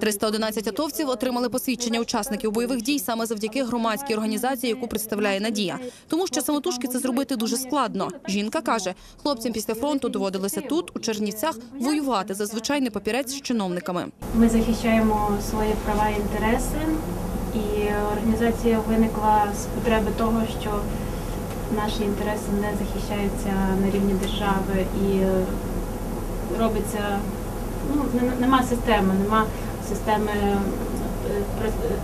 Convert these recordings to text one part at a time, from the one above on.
311 атовців отримали посвідчення учасників бойових дій саме завдяки громадській організації, яку представляє Надія. Тому що самотужки це зробити дуже складно. Жінка каже, хлопцям після фронту доводилося тут, у Чернівцях, воювати за звичайний папірець з чиновниками. Ми захищаємо свої права і інтереси, і організація виникла з потреби того, що наші інтереси не захищаються на рівні держави і робиться ну нема системи, нема están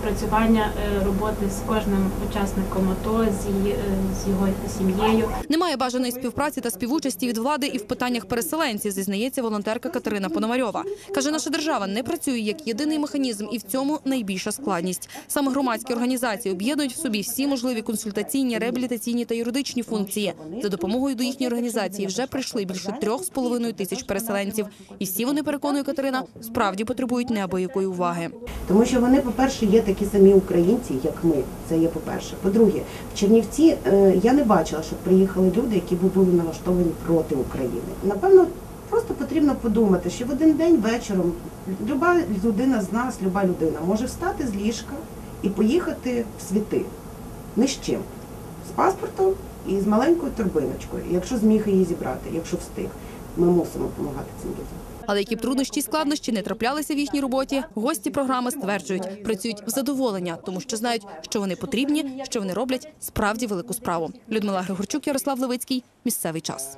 працювання е, роботи з кожним учасником АТО, з е, з його сім'єю. Немає бажаної співпраці та співучасті від влади і в питаннях переселенців, зізнається волонтерка Катерина Пономарьова. Каже, наша держава не працює як єдиний механізм, і в цьому найбільша складність. Саме громадські організації об'єднують в собі всі можливі консультаційні, реабілітаційні та юридичні функції. За допомогою до їхньої організації вже прийшли більше трьох з половиною тисяч переселенців. І всі вони переконує Катерина, справді потребують неабиякої уваги. Тому що вони, по-перше, є такі самі українці, як ми. Це є по-перше. По-друге, в Чернівці е, я не бачила, щоб приїхали люди, які б були налаштовані проти України. Напевно, просто потрібно подумати, що в один день вечором люба людина з нас, люба людина може встати з ліжка і поїхати в світи. Ні з чим. З паспортом і з маленькою торбиночкою, якщо зміг її зібрати, якщо встиг. Ми мусимо допомагати цим людям. Але які б труднощі й складнощі не траплялися в їхній роботі, гості програми стверджують, працюють в задоволення, тому що знають, що вони потрібні, що вони роблять справді велику справу. Людмила Григорчук, Ярослав Левицький. Місцевий час.